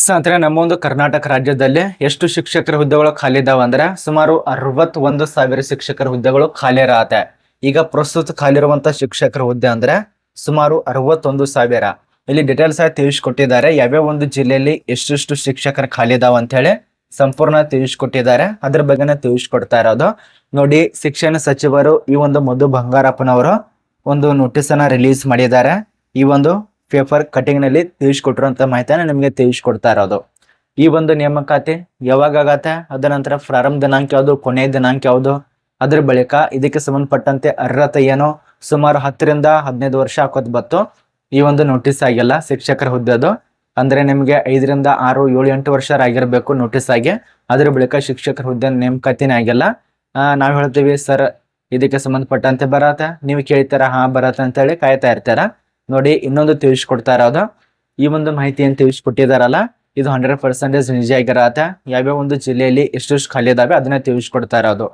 ಸ್ನೇಹಿತರೆ, ನಮ್ಮೊಂದು ಕರ್ನಾಟಕ ರಾಜ್ಯದಲ್ಲಿ ಎಷ್ಟು ಶಿಕ್ಷಕರ ಹುದ್ದೆಗಳು ಖಾಲಿ ಇದಾವೆ ಅಂದ್ರೆ ಸುಮಾರು ಅರವತ್ತೊಂದು ಸಾವಿರ ಶಿಕ್ಷಕರ ಹುದ್ದೆಗಳು ಖಾಲಿ ಇರತ್ತೆ. ಈಗ ಪ್ರಸ್ತುತ ಖಾಲಿ ಇರುವಂತ ಶಿಕ್ಷಕರ ಹುದ್ದೆ ಅಂದ್ರೆ ಸುಮಾರು ಅರವತ್ತೊಂದು ಸಾವಿರ. ಇಲ್ಲಿ ಡೀಟೇಲ್ಸ್ ಆಗಿ ತಿಳಿಸ್ಕೊಟ್ಟಿದ್ದಾರೆ. ಯಾವ್ಯಾವ ಒಂದು ಜಿಲ್ಲೆಯಲ್ಲಿ ಎಷ್ಟೆಷ್ಟು ಶಿಕ್ಷಕರ ಖಾಲಿ ಇದಾವ ಅಂತ ಹೇಳಿ ಸಂಪೂರ್ಣ ತಿಳಿಸ್ಕೊಟ್ಟಿದ್ದಾರೆ. ಅದ್ರ ಬಗ್ಗೆನೇ ತಿಳಿಸ್ಕೊಡ್ತಾ ಇರೋದು. ನೋಡಿ, ಶಿಕ್ಷಣ ಸಚಿವರು ಈ ಒಂದು ಮಧು ಬಂಗಾರಪ್ಪನವರು ಒಂದು ನೋಟಿಸ್ ಅನ್ನ ರಿಲೀಸ್ ಮಾಡಿದ್ದಾರೆ. ಈ ಒಂದು ಪೇಪರ್ ಕಟಿಂಗ್ನಲ್ಲಿ ತಿಳಿಸ್ಕೊಟ್ಟಿರುವಂತ ಮಾಹಿತಿಯನ್ನು ನಿಮಗೆ ತಿಳಿಸ್ಕೊಡ್ತಾ ಇರೋದು. ಈ ಒಂದು ನೇಮಕಾತಿ ಯಾವಾಗ ಆಗತ್ತೆ? ಅದ ನಂತರ ಪ್ರಾರಂಭ ದಿನಾಂಕ ಯಾವುದು? ಕೊನೆಯ ದಿನಾಂಕ ಯಾವುದು? ಅದ್ರ ಬಳಿಕ ಇದಕ್ಕೆ ಸಂಬಂಧಪಟ್ಟಂತೆ ಅರ್ಹತೆ ಏನು? ಸುಮಾರು ಹತ್ತರಿಂದ ಹದಿನೈದು ವರ್ಷ ಹಾಕೋದ್ ಬತ್ತು ಈ ಒಂದು ನೋಟಿಸ್ ಆಗಿಲ್ಲ, ಶಿಕ್ಷಕರ ಹುದ್ದೆ ಅದು ಅಂದ್ರೆ ನಿಮಗೆ ಐದರಿಂದ ಆರು, ಏಳು, ಎಂಟು ವರ್ಷ ಆಗಿರ್ಬೇಕು ನೋಟಿಸ್ ಆಗಿ. ಅದ್ರ ಬಳಿಕ ಶಿಕ್ಷಕರ ಹುದ್ದೆ ನೇಮಕಾತಿನೇ ಆಗಿಲ್ಲ. ನಾವು ಹೇಳ್ತೀವಿ, ಸರ್, ಇದಕ್ಕೆ ಸಂಬಂಧಪಟ್ಟಂತೆ ಬರತ್ತೆ. ನೀವು ಕೇಳ್ತಾರ? ಹಾ, ಬರತ್ತೆ ಅಂತ ಹೇಳಿ ಕಾಯ್ತಾ ಇರ್ತಾರ. ನೋಡಿ, ಇನ್ನೊಂದು ತಿಳಿಸ್ಕೊಡ್ತಾ ಇರೋದು. ಈ ಒಂದು ಮಾಹಿತಿಯನ್ನು ತಿಳಿಸ್ಕೊಟ್ಟಿದಾರಲ್ಲ, ಇದು ಹಂಡ್ರೆಡ್ ಪರ್ಸೆಂಟೇಜ್ ನಿಜ ಆಗಿರತ್ತೆ. ಯಾವ್ಯಾವ ಒಂದು ಜಿಲ್ಲೆಯಲ್ಲಿ ಎಷ್ಟೆಷ್ಟು ಖಾಲಿ ಇದಾವೆ ಅದನ್ನ ತಿಳಿಸ್ಕೊಡ್ತಾ ಇರೋದು.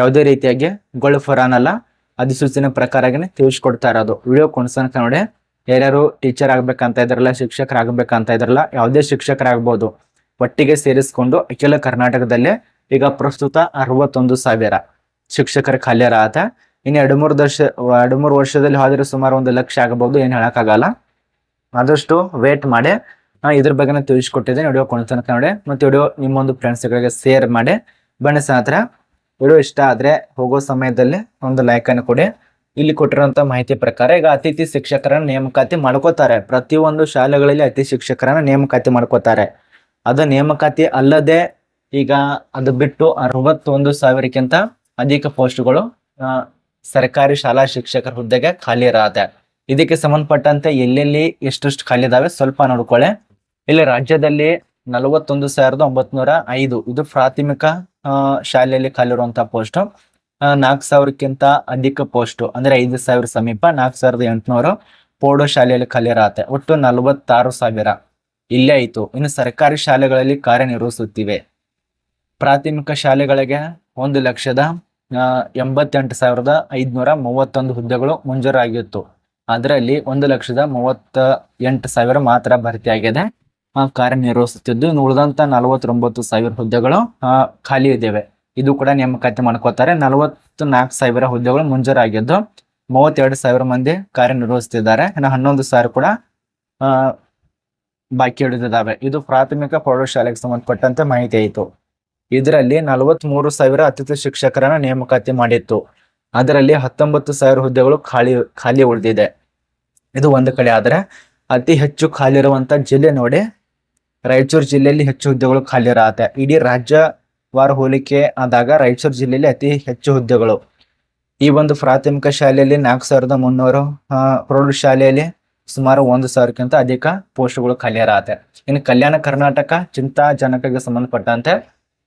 ಯಾವುದೇ ರೀತಿಯಾಗಿ ಗೋಲ್ಡ್ ಫರಾನ್ ಅಲ್ಲ, ಅಧಿಸೂಚನೆ ಪ್ರಕಾರನೇ ತಿಳಿಸ್ಕೊಡ್ತಾ ಇರೋದು. ವಿಡಿಯೋ ಕೊನ್ಸನ್ಕ ನೋಡಿ. ಯಾರ್ಯಾರು ಟೀಚರ್ ಆಗ್ಬೇಕಂತ ಇದ್ರಲ್ಲ, ಶಿಕ್ಷಕರಾಗಬೇಕಂತ ಇದ್ರಲ್ಲ, ಯಾವುದೇ ಶಿಕ್ಷಕರಾಗ್ಬೋದು, ಒಟ್ಟಿಗೆ ಸೇರಿಸ್ಕೊಂಡು ಅಖಿಲ ಕರ್ನಾಟಕದಲ್ಲಿ ಈಗ ಪ್ರಸ್ತುತ ಅರವತ್ತೊಂದು ಸಾವಿರ ಶಿಕ್ಷಕರ ಖಾಲಿ ಇರತ್ತ ಇನ್ನು ಎರಡು ಮೂರು ದರ್ಶ, ಎರಡು ಮೂರು ವರ್ಷದಲ್ಲಿ ಹೋದ್ರೆ ಸುಮಾರು ಒಂದು ಲಕ್ಷ ಆಗಬಹುದು, ಏನು ಹೇಳೋಕ್ಕಾಗಲ್ಲ. ಆದಷ್ಟು ವೇಟ್ ಮಾಡಿ. ನಾನು ಇದ್ರ ಬಗ್ಗೆನೇ ತಿಳಿಸ್ಕೊಟ್ಟಿದ್ದೇನೆ ವಿಡಿಯೋ ತನಕ ನೋಡಿ. ಮತ್ತು ವಿಡಿಯೋ ನಿಮ್ಮೊಂದು ಫ್ರೆಂಡ್ಸ್ಗಳಿಗೆ ಶೇರ್ ಮಾಡಿ. ಬಣ್ಣ ಸ್ನೇಹಿತರೆ ವಿಡಿಯೋ ಇಷ್ಟ ಆದರೆ ಹೋಗೋ ಸಮಯದಲ್ಲಿ ಒಂದು ಲೈಕನ್ನು ಕೊಡಿ. ಇಲ್ಲಿ ಕೊಟ್ಟಿರುವಂಥ ಮಾಹಿತಿ ಪ್ರಕಾರ ಈಗ ಅತಿಥಿ ಶಿಕ್ಷಕರನ್ನು ನೇಮಕಾತಿ ಮಾಡ್ಕೋತಾರೆ. ಪ್ರತಿಯೊಂದು ಶಾಲೆಗಳಲ್ಲಿ ಅತಿಥಿ ಶಿಕ್ಷಕರನ್ನ ನೇಮಕಾತಿ ಮಾಡ್ಕೋತಾರೆ. ಅದು ನೇಮಕಾತಿ ಅಲ್ಲದೆ ಈಗ ಅದು ಬಿಟ್ಟು ಅರವತ್ತೊಂದು ಸಾವಿರಕ್ಕಿಂತ ಅಧಿಕ ಪೋಸ್ಟ್ಗಳು ಸರ್ಕಾರಿ ಶಾಲಾ ಶಿಕ್ಷಕರ ಹುದ್ದೆಗೆ ಖಾಲಿ ಇರತ್ತೆ ಇದಕ್ಕೆ ಸಂಬಂಧಪಟ್ಟಂತೆ ಎಲ್ಲೆಲ್ಲಿ ಎಷ್ಟೆಷ್ಟು ಖಾಲಿ ಇದಾವೆ ಸ್ವಲ್ಪ ನೋಡ್ಕೊಳ್ಳೆ. ಇಲ್ಲಿ ರಾಜ್ಯದಲ್ಲಿ ನಲವತ್ತೊಂದು ಸಾವಿರದ ಒಂಬತ್ನೂರ ಐದು. ಇದು ಪ್ರಾಥಮಿಕ ಶಾಲೆಯಲ್ಲಿ ಖಾಲಿ ಇರುವಂತ ಪೋಸ್ಟ್ ನಾಲ್ಕು ಸಾವಿರಕ್ಕಿಂತ ಅಧಿಕ ಪೋಸ್ಟ್ ಅಂದ್ರೆ ಐದು ಸಾವಿರ ಸಮೀಪ ನಾಲ್ಕು ಸಾವಿರದ ಎಂಟುನೂರು ಪೋಡೋ ಶಾಲೆಯಲ್ಲಿ ಖಾಲಿ ಇರತ್ತೆ. ಒಟ್ಟು ನಲವತ್ತಾರು ಸಾವಿರ. ಇಲ್ಲೇ ಆಯ್ತು. ಇನ್ನು ಸರ್ಕಾರಿ ಶಾಲೆಗಳಲ್ಲಿ ಕಾರ್ಯನಿರ್ವಹಿಸುತ್ತಿವೆ. ಪ್ರಾಥಮಿಕ ಶಾಲೆಗಳಿಗೆ ಒಂದು ಲಕ್ಷದ ಎಂಬತ್ತೆಂಟು ಸಾವಿರದ ಐದ್ನೂರ ಮೂವತ್ತೊಂದು ಹುದ್ದೆಗಳು ಮಂಜೂರಾಗಿತ್ತು. ಅದರಲ್ಲಿ ಒಂದು ಲಕ್ಷದ ಮೂವತ್ತ ಎಂಟು ಸಾವಿರ ಮಾತ್ರ ಭರ್ತಿಯಾಗಿದೆ. ಕಾರ್ಯನಿರ್ವಹಿಸುತ್ತಿದ್ದು ಉಳಿದಂತ ನಲವತ್ತೊಂಬತ್ತು ಸಾವಿರ ಹುದ್ದೆಗಳು ಖಾಲಿ ಇದ್ದೇವೆ. ಇದು ಕೂಡ ನೇಮಕಾತಿ ಮಾಡ್ಕೋತಾರೆ. ನಲವತ್ತು ನಾಲ್ಕು ಸಾವಿರ ಹುದ್ದೆಗಳು ಮಂಜೂರಾಗಿದ್ದು ಮೂವತ್ತೆರಡು ಸಾವಿರ ಮಂದಿ ಕಾರ್ಯನಿರ್ವಹಿಸುತ್ತಿದ್ದಾರೆ. ಇನ್ನು ಹನ್ನೊಂದು ಸಾವಿರ ಕೂಡ ಬಾಕಿ ಹಿಡಿದಿದ್ದಾವೆ ಇದು ಪ್ರಾಥಮಿಕ ಪ್ರೌಢಶಾಲೆಗೆ ಸಂಬಂಧಪಟ್ಟಂತೆ ಮಾಹಿತಿ ಆಯಿತು. ಇದರಲ್ಲಿ ನಲವತ್ಮೂರು ಸಾವಿರ ಅತಿಥಿ ಶಿಕ್ಷಕರನ್ನ ನೇಮಕಾತಿ ಮಾಡಿತ್ತು. ಅದರಲ್ಲಿ ಹತ್ತೊಂಬತ್ತು ಸಾವಿರ ಹುದ್ದೆಗಳು ಖಾಲಿ ಖಾಲಿ ಉಳಿದಿದೆ. ಇದು ಒಂದು ಕಡೆ ಆದ್ರೆ ಅತಿ ಹೆಚ್ಚು ಖಾಲಿ ಇರುವಂತ ಜಿಲ್ಲೆ ನೋಡಿ. ರಾಯಚೂರು ಜಿಲ್ಲೆಯಲ್ಲಿ ಹೆಚ್ಚು ಹುದ್ದೆಗಳು ಖಾಲಿ ಇರತ್ತೆ. ಇಡೀ ರಾಜ್ಯವಾರ ಹೋಲಿಕೆ ಆದಾಗ ರಾಯಚೂರು ಜಿಲ್ಲೆಯಲ್ಲಿ ಅತಿ ಹೆಚ್ಚು ಹುದ್ದೆಗಳು. ಈ ಒಂದು ಪ್ರಾಥಮಿಕ ಶಾಲೆಯಲ್ಲಿ ನಾಲ್ಕು ಸಾವಿರದ ಮುನ್ನೂರು ಪ್ರೌಢಶಾಲೆಯಲ್ಲಿ ಸುಮಾರು ಒಂದು ಸಾವಿರಕ್ಕಿಂತ ಅಧಿಕ ಪೋಸ್ಟ್ಗಳು ಖಾಲಿ ಇರತ್ತೆ. ಇನ್ನು ಕಲ್ಯಾಣ ಕರ್ನಾಟಕ ಚಿಂತಾಜನಕಕ್ಕೆ ಸಂಬಂಧಪಟ್ಟಂತೆ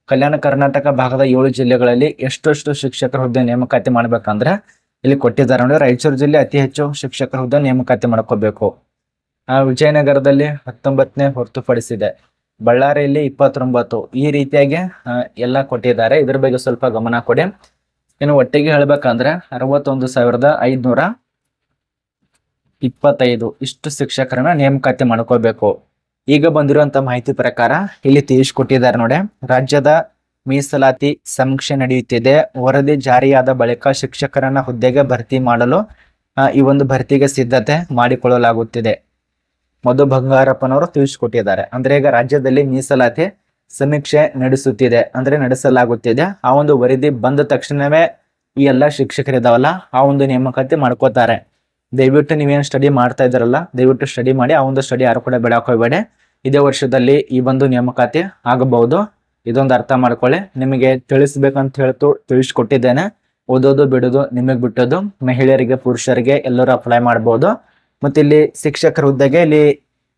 ಕಲ್ಯಾಣ ಕರ್ನಾಟಕ ಭಾಗದ ಏಳು ಜಿಲ್ಲೆಗಳಲ್ಲಿ ಎಷ್ಟೆಷ್ಟು ಶಿಕ್ಷಕರ ಹುದ್ದೆ ನೇಮಕಾತಿ ಮಾಡ್ಬೇಕಂದ್ರೆ ಇಲ್ಲಿ ಕೊಟ್ಟಿದ್ದಾರೆ ನೋಡಿ, ರಾಯಚೂರು ಜಿಲ್ಲೆ ಅತಿ ಹೆಚ್ಚು ಶಿಕ್ಷಕರ ಹುದ್ದೆ ನೇಮಕಾತಿ ಮಾಡ್ಕೋಬೇಕು. ವಿಜಯನಗರದಲ್ಲಿ ಹತ್ತೊಂಬತ್ತನೇ ಹೊರತುಪಡಿಸಿದೆ. ಬಳ್ಳಾರಿಯಲ್ಲಿ ಇಪ್ಪತ್ತೊಂಬತ್ತು. ಈ ರೀತಿಯಾಗಿ ಎಲ್ಲ ಕೊಟ್ಟಿದ್ದಾರೆ. ಇದ್ರ ಬಗ್ಗೆ ಸ್ವಲ್ಪ ಗಮನ ಕೊಡಿ. ಇನ್ನು ಒಟ್ಟಿಗೆ ಹೇಳ್ಬೇಕಂದ್ರೆ ಅರವತ್ತೊಂದು ಸಾವಿರದ ಐದುನೂರ ಇಪ್ಪತ್ತೈದು ಇಷ್ಟು ಶಿಕ್ಷಕರನ್ನ ನೇಮಕಾತಿ ಮಾಡ್ಕೋಬೇಕು. ಈಗ ಬಂದಿರುವಂತ ಮಾಹಿತಿ ಪ್ರಕಾರ ಇಲ್ಲಿ ತಿಳಿಸಿಕೊಟ್ಟಿದ್ದಾರೆ ನೋಡಿ. ರಾಜ್ಯದ ಮೀಸಲಾತಿ ಸಮೀಕ್ಷೆ ನಡೆಯುತ್ತಿದೆ. ವರದಿ ಜಾರಿಯಾದ ಬಳಿಕ ಶಿಕ್ಷಕರನ್ನ ಹುದ್ದೆಗೆ ಭರ್ತಿ ಮಾಡಲು ಈ ಒಂದು ಭರ್ತಿಗೆ ಸಿದ್ಧತೆ ಮಾಡಿಕೊಳ್ಳಲಾಗುತ್ತಿದೆ. ಮಧು ಬಂಗಾರಪ್ಪನವರು ತಿಳಿಸಿಕೊಟ್ಟಿದ್ದಾರೆ. ಅಂದ್ರೆ ಈಗ ರಾಜ್ಯದಲ್ಲಿ ಮೀಸಲಾತಿ ಸಮೀಕ್ಷೆ ನಡೆಸುತ್ತಿದೆ. ಅಂದ್ರೆ ನಡೆಸಲಾಗುತ್ತಿದೆ. ಆ ಒಂದು ವರದಿ ಬಂದ ತಕ್ಷಣವೇ ಈ ಎಲ್ಲ ಶಿಕ್ಷಕರಿದಾವಲ್ಲ, ಆ ಒಂದು ನೇಮಕಾತಿ ಮಾಡ್ಕೋತಾರೆ. ದಯವಿಟ್ಟು ನೀವೇನು ಸ್ಟಡಿ ಮಾಡ್ತಾ ಇದ್ದಾರಲ್ಲ, ದಯವಿಟ್ಟು ಸ್ಟಡಿ ಮಾಡಿ ಆ ಒಂದು ಸ್ಟಡಿ ಯಾರು ಕೂಡ ಬಿಡಕ್ಕೆ ಹೋಗಬೇಡಿ. ಇದೇ ವರ್ಷದಲ್ಲಿ ಈ ಒಂದು ನೇಮಕಾತಿ ಆಗಬಹುದು. ಇದೊಂದು ಅರ್ಥ ಮಾಡ್ಕೊಳ್ಳಿ. ನಿಮಗೆ ತಿಳಿಸ್ಬೇಕಂತ ಹೇಳ್ತು, ತಿಳಿಸ್ಕೊಟ್ಟಿದ್ದೇನೆ. ಓದೋದು, ಬಿಡೋದು ನಿಮಗೆ ಬಿಟ್ಟೋದು ಮಹಿಳೆಯರಿಗೆ, ಪುರುಷರಿಗೆ ಎಲ್ಲರೂ ಅಪ್ಲೈ ಮಾಡ್ಬೋದು. ಮತ್ತು ಇಲ್ಲಿ ಶಿಕ್ಷಕರ ಹುದ್ದೆಗೆ ಇಲ್ಲಿ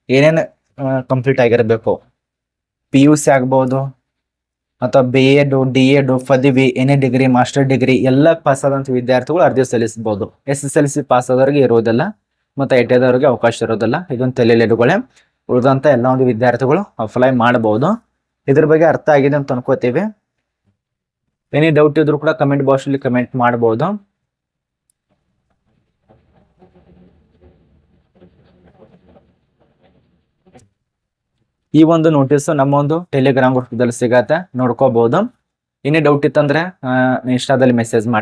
ಏನೇನು ಕಂಪ್ಲೀಟ್ ಆಗಿರಬೇಕು? ಪಿ ಯು ಸಿ ಆಗ್ಬೋದು. ಅಥವಾ ಬಿ ಎಡು ಡಿ ಎಡ್ ಪದವಿ ಎನಿ ಡಿಗ್ರಿ ಮಾಸ್ಟರ್ ಡಿಗ್ರಿ ಎಲ್ಲ ಪಾಸ್ ಆದಂತ ವಿದ್ಯಾರ್ಥಿಗಳು ಅರ್ಜಿ ಸಲ್ಲಿಸಬಹುದು. S S L C pass ಆದವ್ರಿಗೆ ಇರೋದಿಲ್ಲ ಮತ್ತೆ ಐದವ್ರಿಗೆ ಅವಕಾಶ ಇರೋದಿಲ್ಲ ಇದೊಂದು ತಲೆಯಲ್ಲಿ ಉಳಿದಂಥ ಎಲ್ಲ ಒಂದು ವಿದ್ಯಾರ್ಥಿಗಳು ಅಪ್ಲೈ ಮಾಡಬಹುದು. ಇದ್ರ ಬಗ್ಗೆ ಅರ್ಥ ಆಗಿದೆ ಅಂತ ಅನ್ಕೋತೀವಿ. ಎನಿ ಡೌಟ್ ಇದ್ರು ಕೂಡ ಕಮೆಂಟ್ ಬಾಕ್ಸ್ ಅಲ್ಲಿ ಕಮೆಂಟ್ ಮಾಡಬಹುದು. ಈ ಒಂದು ನೋಟಿಸ್ ನಮ್ಮ ಒಂದು ಟೆಲಿಗ್ರಾಮ್ ಗ್ರೂಪದಲ್ಲಿ ಸಿಗತ್ತೆ. ನೋಡ್ಕೋಬಹುದು ಇನ್ನೇ ಡೌಟ್ ಇತ್ತಂದ್ರೆ ಇನ್ಸ್ಟಾದಲ್ಲಿ ಮೆಸೇಜ್ ಮಾಡಿ.